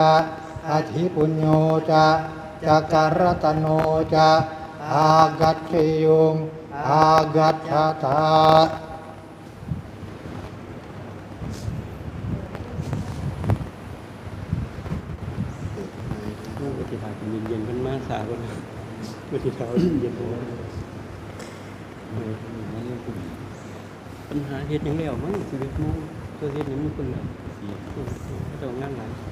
จะอธิปุญโยจะจักรรัตโนจะอากัจเชยุงอากัจฉตานั่งปฏิภาณเย็นๆมันมาสาคนปฏิภาณเย็นๆเออปัญหาเฮ็ดหยังแล้วมั้งชีวิตมั้งตัวเฮ็ดหยังมันคนละสีก็ต้องงานหลาย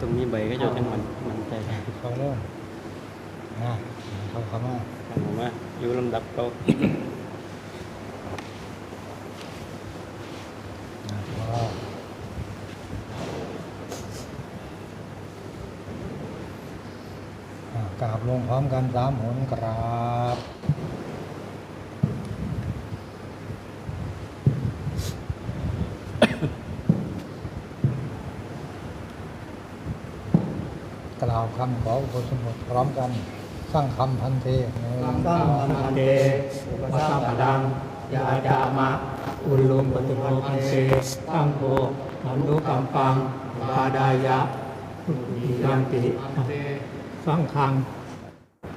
ตรงนี้ใบก็จะจังมันมันใจเขาเริ่มนะเขาเขามาผมว่าอยู่ลำดับเขานะว่าอ่ากราบลงพร้อมกันสามหนกราบ ก ล่าวคำขออุปสมบทพร้อมกันสร้างคำพันเทหนึ่งสังฆังพันเตอุปสัมปดังยาจามะ อุลุมปฏิโภคันเตตั้งโภอนุกัมปังปาดายะทุติยัมปิสังฆัง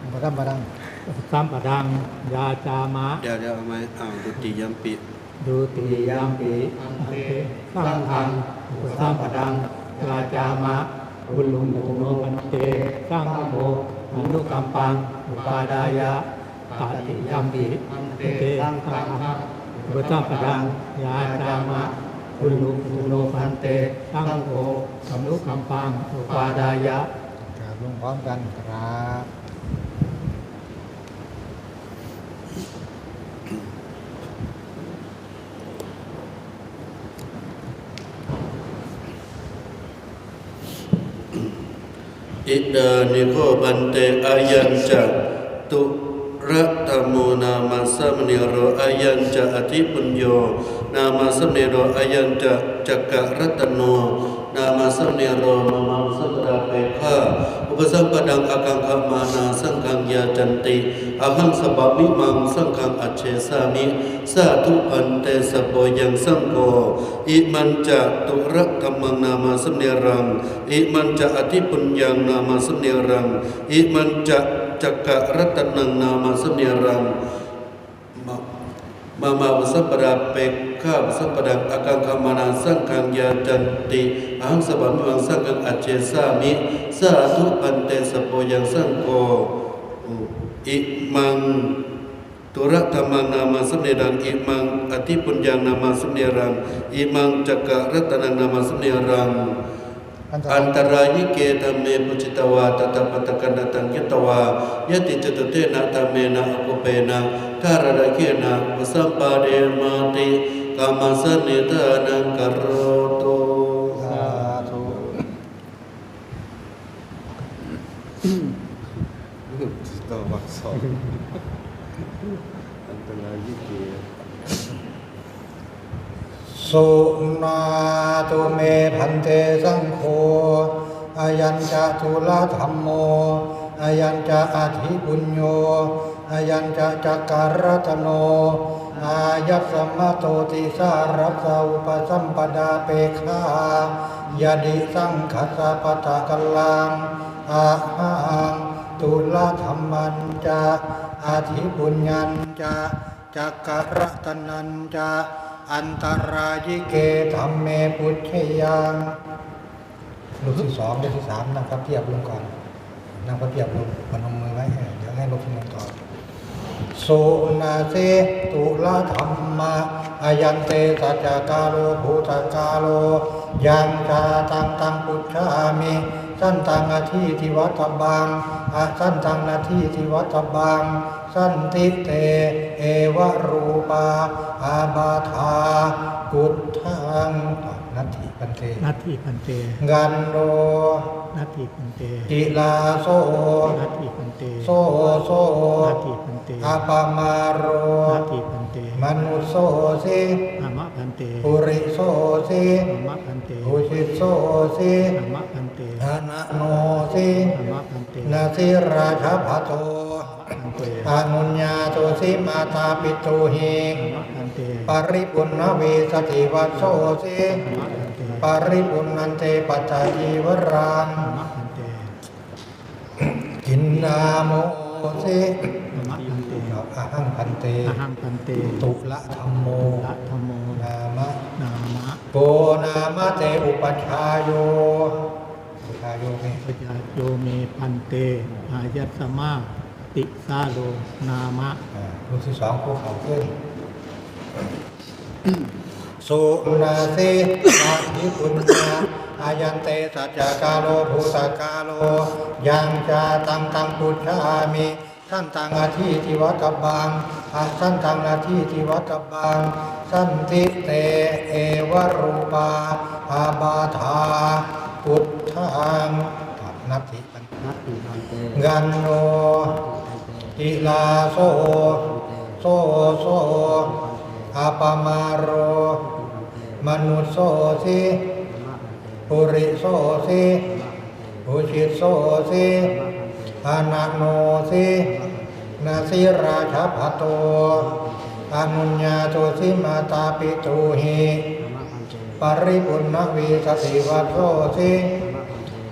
อุปสัมปดังอุปสัมปดังยาจามะเดี๋ยวเดี๋ยวเอาไหมอ้าวดุติยมปิดูติยัมปิสังฆังอุปสัมปดังยาจามะ บุลุมปฏิโภคันเตสร้างโมอนุกัมปังอุปาดายะปาติยัมปิเตสร้างฆังอุปสัมปดังยาตามะบุลุปุโนมันเตสร้างโฆสำนุกัมปังอุปาดายะกราบลงพร้อมกันครับ อิดานิโกบันเตอายัญจะตุระตโมนามาสมเนโรอายัญจะอธิปุญโย นามาสมเนโรอายัญจะจักกะรัตโน นามาสมเนโรมามังสัมปดาเปฆา อุปสัมปดังอากังขมานาสังฆังยาจันติอาหังสบามิมังสังฆังอัจเชสามิสาธุพันเตสปโปยังสังโฆอิมันจะตุระธรรมังนามาสเนรังอิมันจะอธิปุญญังนามาสเนรังอิมันจะจักะรัตนังนามาสเนรังมามามาอุสัปดาเปก ข้าอุสัมปดังอากังคามานาสังฆังยาจันติอหังสบามิวังสังฆังอัจเจสามิสาธุปันเตสปโปยังสังโฆอิมังตุระธรรมนามาสมเนรังอิมังอธิปุญญังนามาสมเนรังอิมังจักกะรัตนังนามาสมเนรังอันตรานตรายเกธรรมเมปุจิตวาตตปตกันตังยตวายติจตุเตนะธรรมเมนะอกุเปนะทารระเกนะวสัมปาเดมาติ กามาสนิทานังกโรโตสาธุต่อวักสองอันตรายยิ่งเกียสุนาตุเมพันเตสังโฆอายัญจะทุลธรรมโมอายัญจะอธิปุญโยอายัญจะจักการรัตโน อายัสสมมโตติสารัสาอุปสัมปดาเปขายาดิสังขสะปะตะกลังอาหังตุลธรรมันจะอาธิปุญญันจะจักการรัตนันจะอันตรายิเกธรรมเมปุชยังลูกที่สองลูกที่สามนั่งพับเพียบลงก่อนนั่งพับเพียบลงพนมมือไว้ให้เดี๋ยวให้ลูกที่หนึ่งต่อ สุนาเสตุลธรรมะอายันเตสัจจกาโลภูตกาโลยังชาตังตังปุชชามิสั้นตังอาทิทิวัตบังอาสั้นตังนาทีทิวัตบังสันติเต เอวรูปาอาบาธากุฏทังนนัตถิปันเตนัตถิพันเตกันโดนัตถิพันเตจิลาโซนัตถิพันเตโซโซนัตถิพันเตอาปามาโรนัตถิพันเตมนุสโซสิอามะพันเตปุริโซสิอามะพันเตภูชิตโซสิอามะพันเตอานะโนสิอามะพันเตนาสิราชาภโตพันเตอานุญญาโตสิมาตาปิตุหิอามะพันเตปริปุณณเวสติวัสโสสิอามะพันเตปริปุณณันเตปัจจายีวรังอามะพันเตกินนาโมสิ หังพันเตอหังพันเต ตุละธรรมโมละธรรมโม นามะ นามะ โกนามะเตอุปัชฌายโยอุปัชฌายโยนี่ปญาโยเมพันเตอายัสสมาติสาโล นามะอ่ารูปที่สองภูเขาขึ้นสุนาสิอาทิปุญญาอายันเตสัจจกาโลภูตกาโล ยังจาตังตังปุชฌามิ ท่านตังอาทิทิวัตบังอาสันตังอาทิทิวัตบังสันติเตเอวรูปาอาบาธาพุทธังนัตถิปัญนัตติพันเตกันโนติลาโซโซโซอาปามาโร มนุสโซสิปุริโซสิปุชิตโซสิ อานาโนสินาสิราชาภโตอานุญญาโตสิมาตาปิตุหิปริปุณณวีสติวัตโสสิ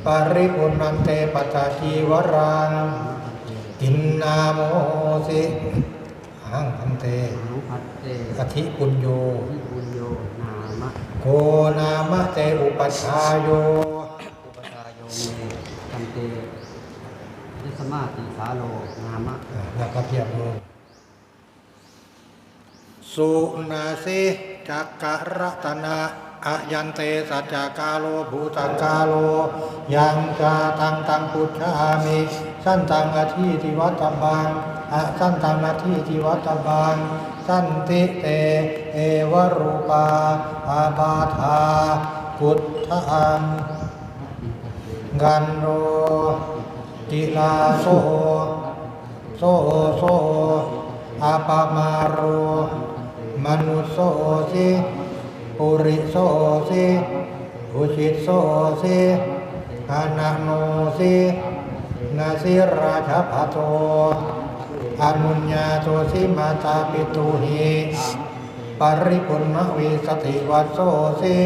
ปริปุณันเตปัจจาจีวรังกินนาโมสิหังพันเตนุพัตเตอธิปุญโยวิปุญโยนามะโกนามะเตอุปัชฌายโยอุปชาโยเมพันเตยิ สมาติสาโลนามะอ่าแล้วก็เทียบดูสุนาสิจักกะรัตนาอายันเตสัจจกาโลภูตกาโล ยังจาตังตังพุทธามิสั้นตังอาทิทิวัตบังอะสั้นตังอาทิทิวัตบังสันติเต เอวรูปาอาบาธาพุทธังกันโร ติลาโซโซโซอาปามาโรมนุสโซสิปุริโซสิอุชิตโซสิอานาโนสินาสิราชาภโตอานุญญาโตสิมาตาปิตุหิปริปุณณวิสติวัโสสิ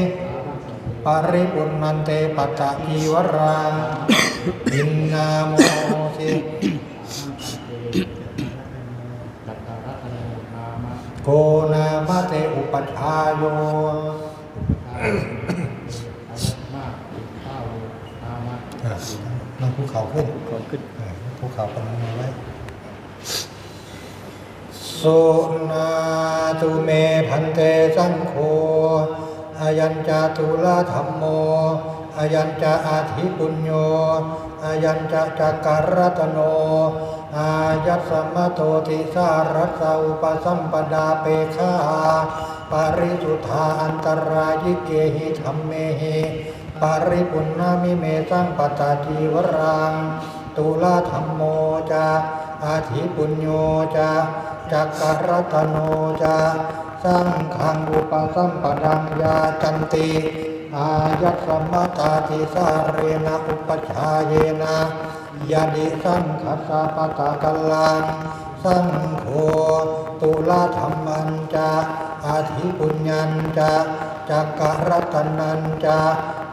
ปริปุณันเตปัจจกีวรัง อินนาโมสิโกนามะเตอุปัชฌายโยนั่งภูเขาขึ้นขึ้นภูเขากำลังมือไว้สุนาตุเมพันเตสังโฆ อายัญจาตุลาธรรมโมอายัญจาอาธิปุญโญอายัญจาจักกรรัตโน อายัสสมโตติสารัสสะอุปสัมปดาเปฆาปาริสุทธาอันตรายิเกหิธรรมเมหิปาริปุณณามิเมสังปตาจีวรังตุลาธรรมโมจาอาธิปุญโญจาจักกรรัตโนจา สังขังอุปสัมปดังยาจันติอายัสสมตาติสาเรนะอุปชาเยนะยาดิสังคัสสะปะตะกัลลังสังโฆตุลาธรรมันจาอาธิปุญญันจาจักกรรัตนันจา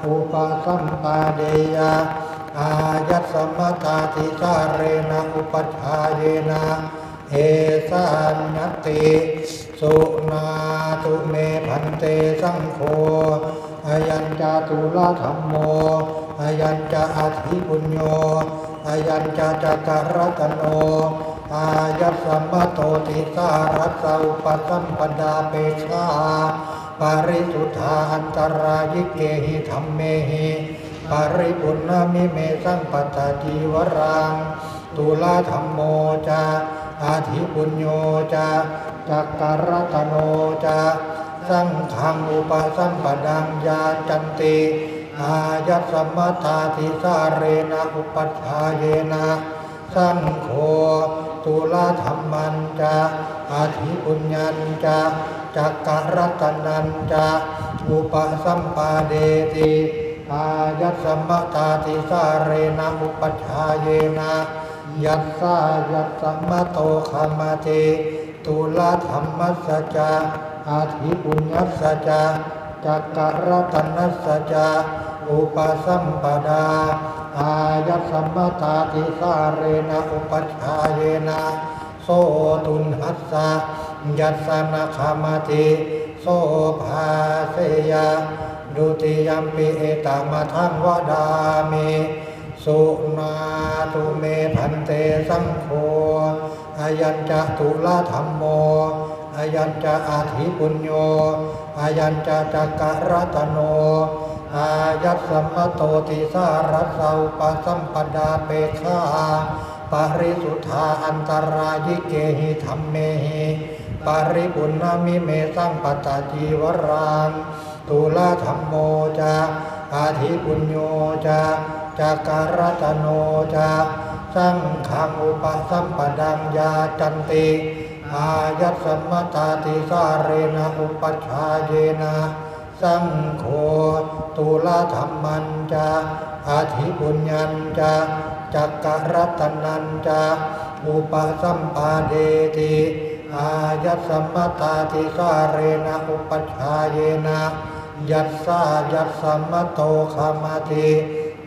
อุปสัมปาเดยะอายัสสมตาติสาเรนะอุปชาเยนะเอสานติสุ นาตุเมพันเตสังโฆอายัญจาตุลาธรรมโมอายัญจาอธิปุญโญอายัญจาจักรรัตโนอายัสสมโตติสารัสสะอุปสัมปดาเปชาปาริสุทธาอันตรายิเกหิธรรมเมหิปาริปุณณมิเมสังปัตตาจีวรังตุลาธรรมโมจาอาธิปุญโญจา จักการตโนจาสสังขังอุปสัมปดังยาจันติอายัสสมตาติสาเรนะอุปัฏฐายเยนะสังโฆตุลาธรรมันจะอาธิปุญญัญจะจักกรัตนันจะอุปสัมปาเดติอายัสสมตาติสาเรนะอุปัฏฐายเยนะยัสสายัสสมโตขามติ ตุลาธรรมัสสจาอาธิปุญญัสสจาจักกรัตนัสสะจาอุปสัมปดา อายัสัมมตาติสาเรนะอุปัชาเยนะโสตุนหัสสะยัสนะคามติโสภาเสยาดุติยัมปิเอตามะทังวดามิ สุนาตุเมพันเตสังโฆอายัญจะตุลาธรรมโมอายัญจะอาธิปุญโญอายัญจะจักกะรัตโนอายัสสัมมโตติสารัสาอุปสัมปดาเปฆาปาริสุทธาอันตรายิเกหิธรรมเมหิปาริปุณณมิเมสัมปตาจีวรังตุลาธรรมโมจาอาธิปุญโญจา จักการตโนจาสังขังอุปสัมปดังยาจันติอายัสสัมมตาติสาเรนะอุปชาเยนะสังโฆตุลาธรรมันจะอาธิปุญญัญจะจักกรัตนันจะอุปสัมปาเดติอายัสมมตาติสาเรนะอุปชาเยนะยัสสายัสสมมโตขามติ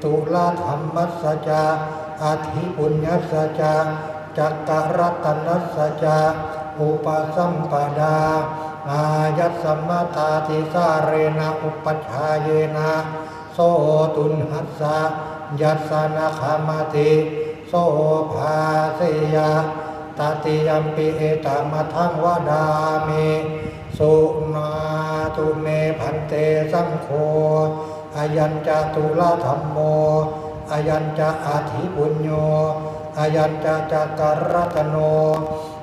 ตุลาธรรมัสสะจะอาธิปุญญสสะจะจักกรัตนัสสะจะอุปสัมปดาอายัสมมตาติสาเรนะอุปัชาเยนะโสตุนหัสสะยัสนะคามาติโสภาเสยาตติยัมปิเอตามะทังวดามิสุนาตุเมพันเตสังโฆ อายัญจะตุลาธรรมโมอายัญจะอาธิปุญโญอายัญจะจักรัตโน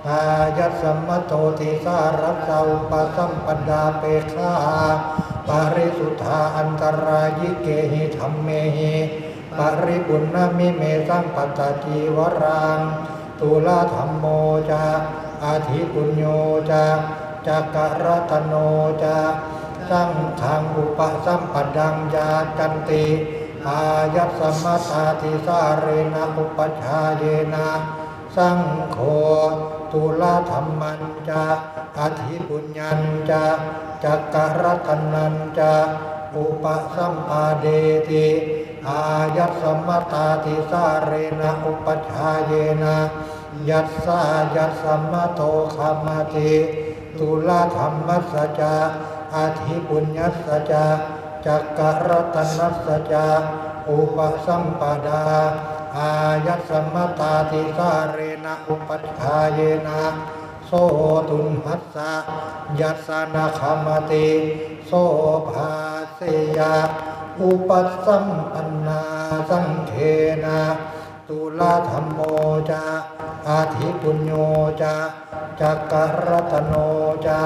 อายัสสัมมโตติสารัสาอุปสัมปดาเปฆาปาริสุทธาอันตรายิเกหิธรรมเมหิปาริปุณณมิเมสัมปตาจีวรังตุลาธรรมโมจาอาธิปุญโญจาจักกรัตโนจา สังขังอุปสัมปดังยาจันติอายัสมมตาติสาเรนะอุปชาเยนะสังโฆตุลาธรรมันจะอธิปุญญัญจะจักกรัตนันจะอุปสัมปาเดติอายัสมมตาติสาเรนะอุปชาเยนะยัสสายัสสมมโตขามติตุลาธรรมัสะจะ อธิปุญญัสสะจะจักกรัตนัสสะจะอุปสัมปดา อายัสมตาติสาเรนะอุปัฏฐายเยนะโสตุนหัสสะยัสสนะคามติโสภาเสยาอุปสัมปันนาสังเทนะตุลาธรรมโมจะอาธิปุญโญจะจักกรัตโนจะ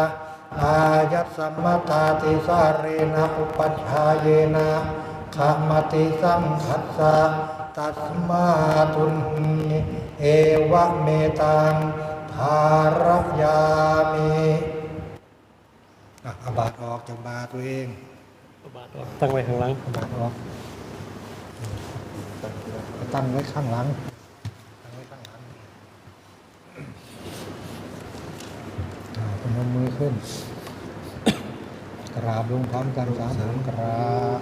อายัสสมมตาติสาเรนะอุปัฏฐายเยนะขามติสังขัสสะตัสมาตุนเอวะเมตังภารยามิอะเอาบาทออกจากบาทตัวเองบาทออกตั้งไว้ข้างหลังเอาบาทออกตั้งไว้ข้างหลังตั้งไว้ข้างหลังอ่าพนมมือ ขึ้น กราบลงพร้อมกันสามครั้งกราบ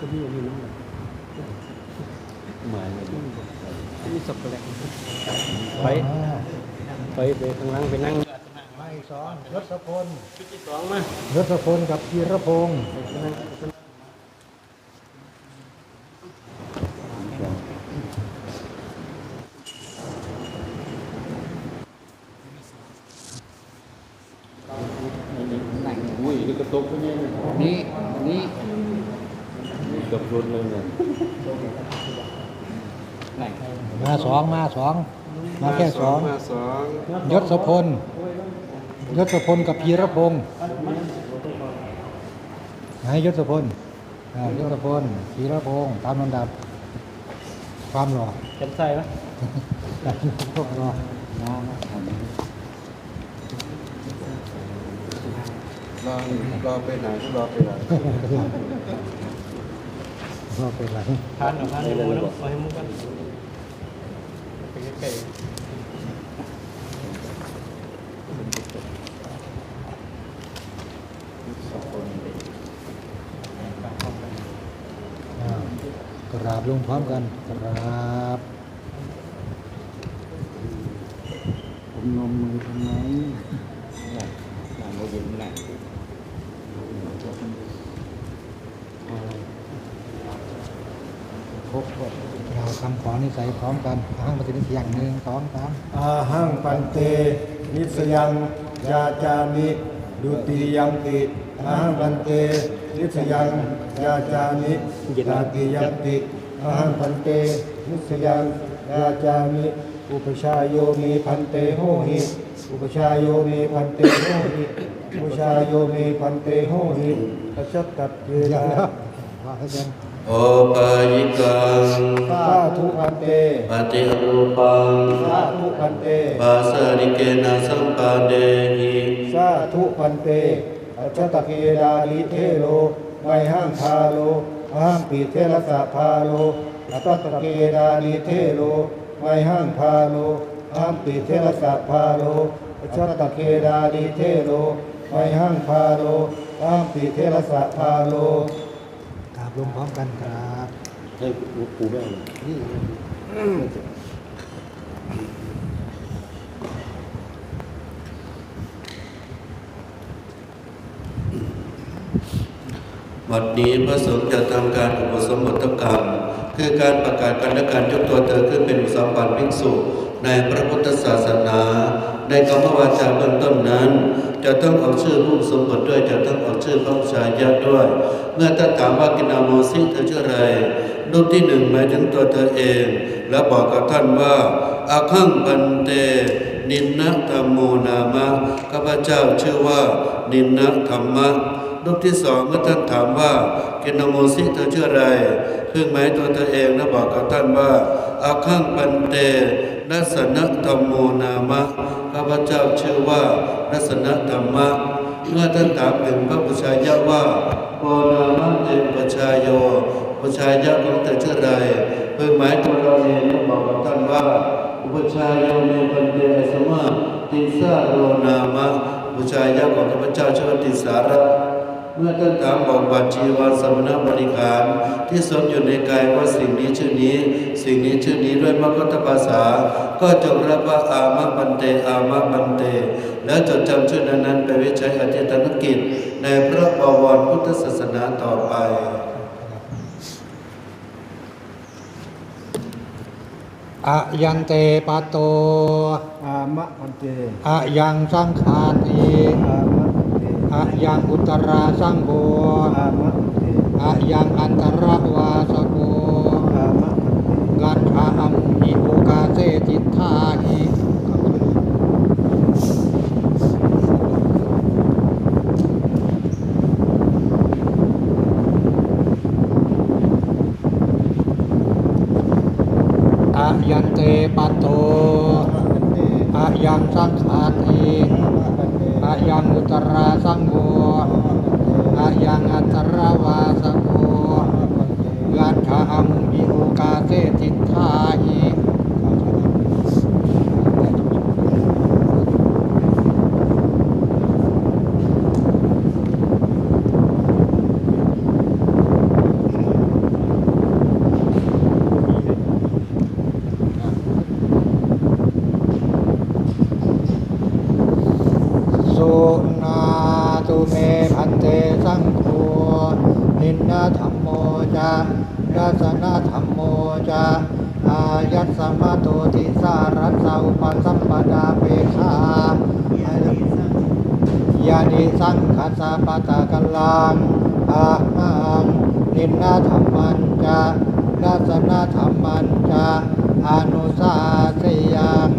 ก็มีอันนี้น้องหมายเลยนี่สับแปลกไปไปไปข้างหลังไปนั่งไม่สองรศพลชุดที่สองมารศพลกับพีรพงศ์ ไปนั่ง อุ้ยนี่กระตุกพวกนี้นะ นี่นี่ เกับรถเลยเนี่ย น มา สองมาสองมาแค่สองมาสองยศพลยศพลกับพีรพงศ์ไหนยศพลอ่ายศพลพีรพงศ์ตามลำดับ ความหล่อจำใส่ปะพวกรอมารอรอไปไหนก็รอไปไหนรอเป็นหลังทานกับทานให้มูนะมาให้มูกัน ไปใกล้อ่ากราบลงพร้อมกันกราบผมนมมือทำไมหนักหนักโมยินหนักพบเราคำขอนิสัยพร้อมกันอ้างปฏิทินอย่างหนึ่งสองสามอาหังปันเต นิสยังยาจามิดุติยัมปิอาหังปันเต นิสยังยาจามิยาติยัมปิอาหังปันเต นิสยังยาจามิอุปชายโยมีพันเตโหหิอุปชายโยมีพันเตโหหิอุปชายโยมีพันเตโหหิปัจจตัดเยเดี๋ยวนะเดี๋ยวว่าให้กัน โอปายิกังสาธุพันเตปฏิรูปังสาธุพันเตปาสริเกนะสัมปาเดหิสาธุพันเตอัจจตะเกดาลิเทโลไมหังพาโลอหังปีเทระสะพาโลอัจจตะเกดาลิเทโลไมหังพาโลอหังปีเทระสะพาโลอัจจตะเกดาลิเทโลไมหังพาโลอหังปีเทระสะพาโลก ราบลงพร้อมกันครับให้ปูแม่วันนี้พระสงฆ์จะทำการอุปสมบทกรรม คือการประกาศกันและการยกตัวเธอขึ้นเป็นอุสามบันภิกษุในพระพุทธศาสนา ในคำวาจาเบื้องต้นนั้น จะต้องเอาชื่อผู้สมบทด้วยจะต้องเอาชื่อพระชายาด้วย เมื่อท่านถามว่ากินาโมซิเธอชื่ออะไรรูปที่หนึ่งหมายถึงตัวเธอเอง แล้วบอกกับท่านว่าอาคังปันเต นินนะธรรมโมนามะข้าพเจ้าชื่อว่า นินนะธรรมะรูปที่สองเมื่อท่านถามว่าเกนโมซิเธอชื่ออะไรเพิ่งหมายตัวเธอเองแล้วบอกกับท่านว่า อาคังปันเตนัสนะธรรมโมนามะข้าพเจ้าชื่อว่านัสนะธรรมะเมื่อท่านถามถึงพระปุชายะว่าโพนามะเตปชายโยปุชายะของเธอชื่ออะไรเพิ่งหมายตัวเราเองบอกกับท่านว่าอุปชายโยเมปันเตสมะติสาโรนามะอุปชายะของข้าพเจ้าชื่อว่าติสาระ เมื่อท่านถามบอกบัตรจีวรสมณบริขาร ที่สวมอยู่ในกายว่าสิ่งนี้ชื่อนี้ สิ่งนี้ชื่อนี้ด้วยมรรคตภาษา ก็จงรับว่าอามะบันเตอามะบันเต แล้วจดจำชื่อนั้นๆไปวิจัยอธิตนกิจ ในพระบวรพุทธศาสนาต่อไปอะยันเตปะโตอามะพันเตอะยังสังขาติอามะพันเต อะยังอุตราสังโฆอามะพันเตอะยังอันตรวาสโกอามะพันเตกัณฑาอัมหิโอกาเสจิตธาหิอะยันเตปะโตอะยังสังขาติ อายังอุตราสังโฆอายังอัตรวาสโกยัตถามุมิโอกาเสติทาหิสุนาตุ เมพันเตสังโฆนินนาธรรมโมจาดัสนาธรรมโมจาอายัสสมะโตติสารัสสะอุปสัมปดาเปคายานิสังคัสสะปะตะกัลลังอาหังนินนาธรรมันจาดัสนาธรรมันจาอนุสาสยัง